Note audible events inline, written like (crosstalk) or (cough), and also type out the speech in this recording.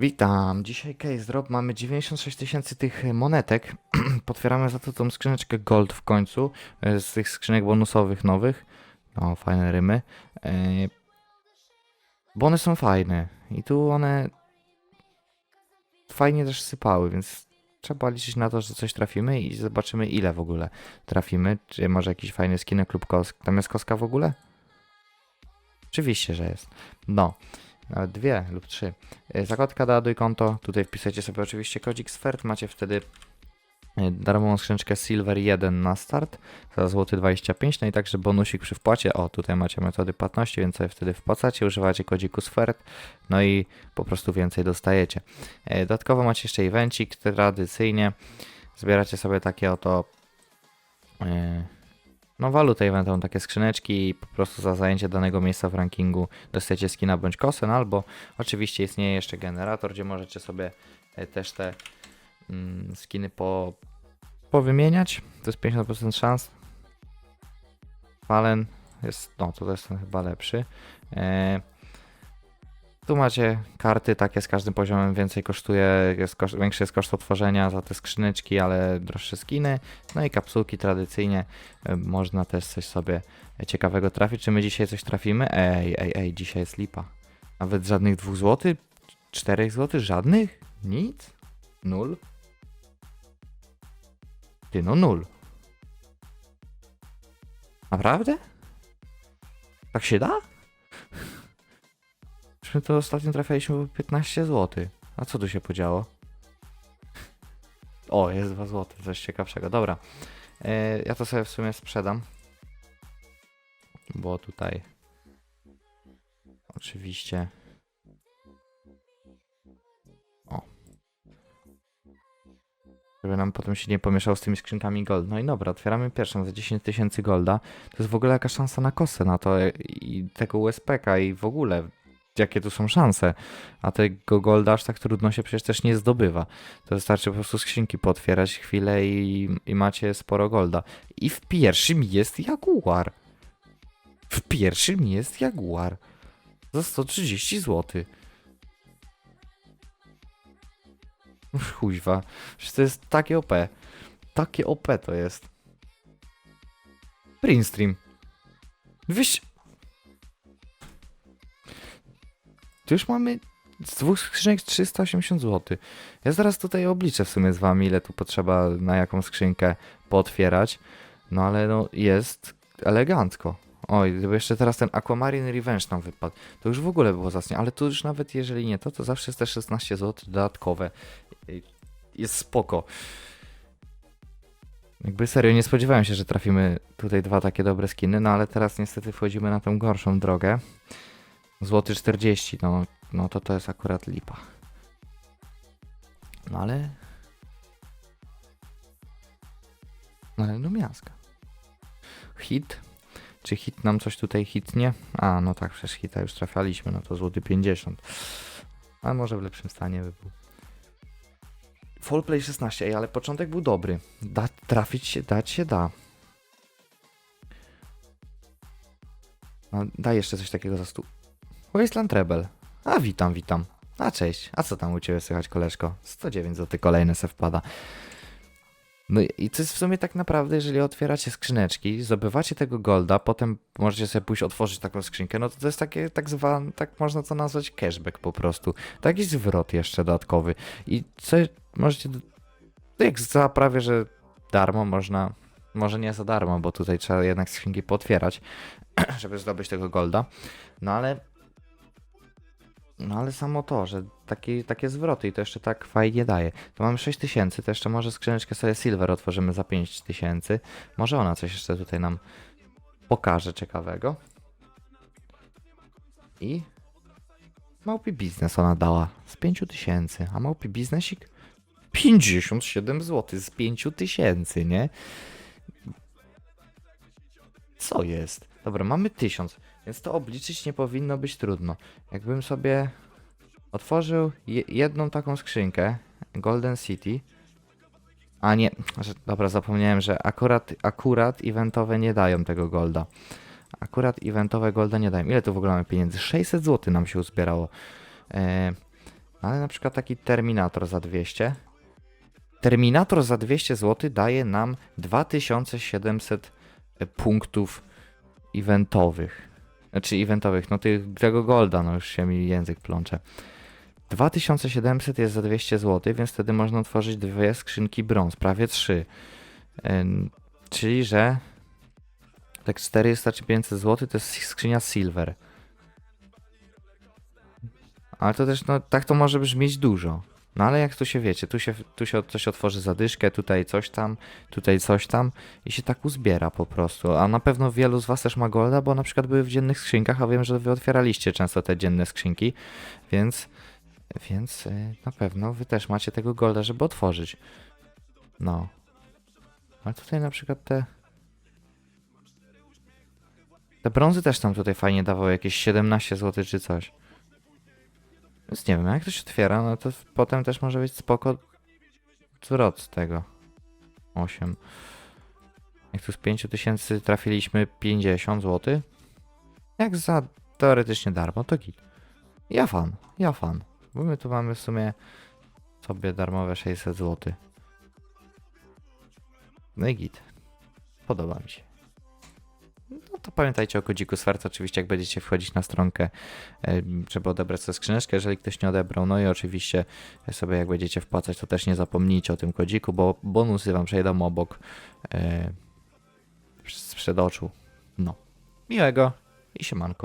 Witam, dzisiaj Case Drop, mamy 96 tysięcy tych monetek, (clears throat) potwieramy za to tą skrzyneczkę Gold w końcu, e, z tych skrzynek bonusowych nowych, no fajne rymy, e, bo one są fajne. I tu one fajnie też sypały, więc trzeba liczyć na to, że coś trafimy i zobaczymy ile w ogóle trafimy, czy może jakiś fajny skinek lub kosk, tam jest koska w ogóle? Oczywiście, że jest, no. Nawet dwie lub trzy. Y, Zakładka doładuj konto. Tutaj wpisujecie sobie oczywiście kodzik SFERT. Macie wtedy y, darmową skrzyneczkę Silver 1 na start za złoty 25. No i także bonusik przy wpłacie. O, tutaj macie metody płatności, więc sobie wtedy wpłacacie, używacie kodziku SFERT. No i po prostu więcej dostajecie. Y, Dodatkowo macie jeszcze evencik tradycyjnie. Zbieracie sobie takie oto no walutę eventową, takie skrzyneczki i po prostu za zajęcie danego miejsca w rankingu dostajecie skina bądź kosę, no albo oczywiście istnieje jeszcze generator, gdzie możecie sobie e, też te mm, skiny po, powymieniać. To jest 50% szans. Falen jest, no to jest chyba lepszy. E, tu macie karty takie z każdym poziomem więcej kosztuje, jest koszt, większy jest koszt otworzenia za te skrzyneczki, ale droższe skiny. No i kapsułki tradycyjnie e, można też coś sobie ciekawego trafić. Czy my dzisiaj coś trafimy? Ej, ej, ej, dzisiaj jest lipa. Nawet żadnych dwóch złotych? Czterech złotych? Żadnych? Nic? Nul? Ty, no nul. Naprawdę? Tak się da? Myśmy to ostatnio trafialiśmy po 15 zł. A co tu się podziało? O, jest 2 zł, coś ciekawszego. Dobra. E, ja to sobie w sumie sprzedam. Bo tutaj oczywiście o żeby nam potem się nie pomieszał z tymi skrzynkami gold. No i dobra, otwieramy pierwszą za 10 tysięcy golda. To jest w ogóle jaka szansa na kosę na to i tego USPK i w ogóle jakie tu są szanse. A tego golda aż tak trudno się przecież też nie zdobywa. To wystarczy po prostu skrzynki potwierać chwilę i, i macie sporo golda. I w pierwszym jest Jaguar. W pierwszym jest Jaguar. Za 130 zł. Chuźwa. Przecież to jest takie OP. Takie OP to jest. Printstream. Wyś... Tu już mamy z dwóch skrzynek 380 zł. Ja zaraz tutaj obliczę w sumie z wami, ile tu potrzeba na jaką skrzynkę pootwierać. No ale no jest elegancko. Oj, gdyby jeszcze teraz ten Aquamarine Revenge nam wypadł, to już w ogóle było zacnie, ale tu już nawet jeżeli nie to, to zawsze jest te 16 zł dodatkowe. Jest spoko. Jakby serio, nie spodziewałem się, że trafimy tutaj dwa takie dobre skiny, no ale teraz niestety wchodzimy na tą gorszą drogę. Złoty 40, no, no to to jest akurat lipa. No ale... No ale no miaska. Hit. Czy hit nam coś tutaj hitnie? A, no tak, przecież hita już trafialiśmy, no to złoty 50. A może w lepszym stanie by był. Fallplay 16, ej, ale początek był dobry. Da, trafić się, dać się da. No, daj jeszcze coś takiego za stół. Wasteland Rebel. A witam, witam. A cześć. A co tam u ciebie słychać, koleżko? 109 zł kolejne se wpada. No i- to jest w sumie tak naprawdę, jeżeli otwieracie skrzyneczki, zdobywacie tego golda, potem możecie sobie pójść otworzyć taką skrzynkę, no to to jest takie tak zwane, tak można to nazwać cashback po prostu. Taki zwrot jeszcze dodatkowy. I co możecie, jak za prawie, że darmo można, może nie za darmo, bo tutaj trzeba jednak skrzynki potwierać, (clears throat) żeby zdobyć tego golda. No ale. No ale samo to, że taki, takie zwroty i to jeszcze tak fajnie daje. To mamy 6000, to jeszcze może skrzyneczkę sobie Silver otworzymy za 5000. Może ona coś jeszcze tutaj nam pokaże ciekawego. I małpi biznes ona dała z 5000, a małpi biznesik 57 zł z 5000, nie? Co jest? Dobra, mamy 1000, więc to obliczyć nie powinno być trudno. Jakbym sobie otworzył je jedną taką skrzynkę, Golden City, a nie, że- dobra, zapomniałem, że akurat, akurat eventowe nie dają tego golda. Akurat eventowe golda nie dają. Ile tu w ogóle mamy pieniędzy? 600 zł nam się uzbierało. E, Ale na przykład taki Terminator za 200. Terminator za 200 zł daje nam 2700 punktów eventowych. Znaczy eventowych, no tych, tego golda, no już się mi język plącze. 2700 jest za 200 zł, więc wtedy można otworzyć dwie skrzynki brąz, prawie 3. Czyli, że tak 400 czy 500 zł to jest skrzynia silver. Ale to też, no tak to może brzmieć dużo. No ale jak tu się wiecie, tu się, tu się coś otworzy zadyszkę, tutaj coś tam, tutaj coś tam i się tak uzbiera po prostu. A na pewno wielu z Was też ma golda, bo na przykład były w dziennych skrzynkach, a wiem, że Wy otwieraliście często te dzienne skrzynki, więc, więc y, na pewno Wy też macie tego golda, żeby otworzyć. No. Ale tutaj na przykład te... Te brązy też tam tutaj fajnie dawały, jakieś 17 zł czy coś. Więc nie wiem, jak to się otwiera, no to potem też może być spoko zwrot z tego. 8. Jak tu z 5000 trafiliśmy 50 zł. Jak za teoretycznie darmo, to git. Ja fan, ja fan. Bo my tu mamy w sumie sobie darmowe 600 zł. No i git. Podoba mi się. To pamiętajcie o kodziku Swarc oczywiście, jak będziecie wchodzić na stronkę, e, żeby odebrać sobie skrzyneczkę, jeżeli ktoś nie odebrał. No i oczywiście sobie jak będziecie wpłacać, to też nie zapomnijcie o tym kodziku, bo bonusy wam przejdą obok e, sprzed oczu. No. Miłego i siemanko.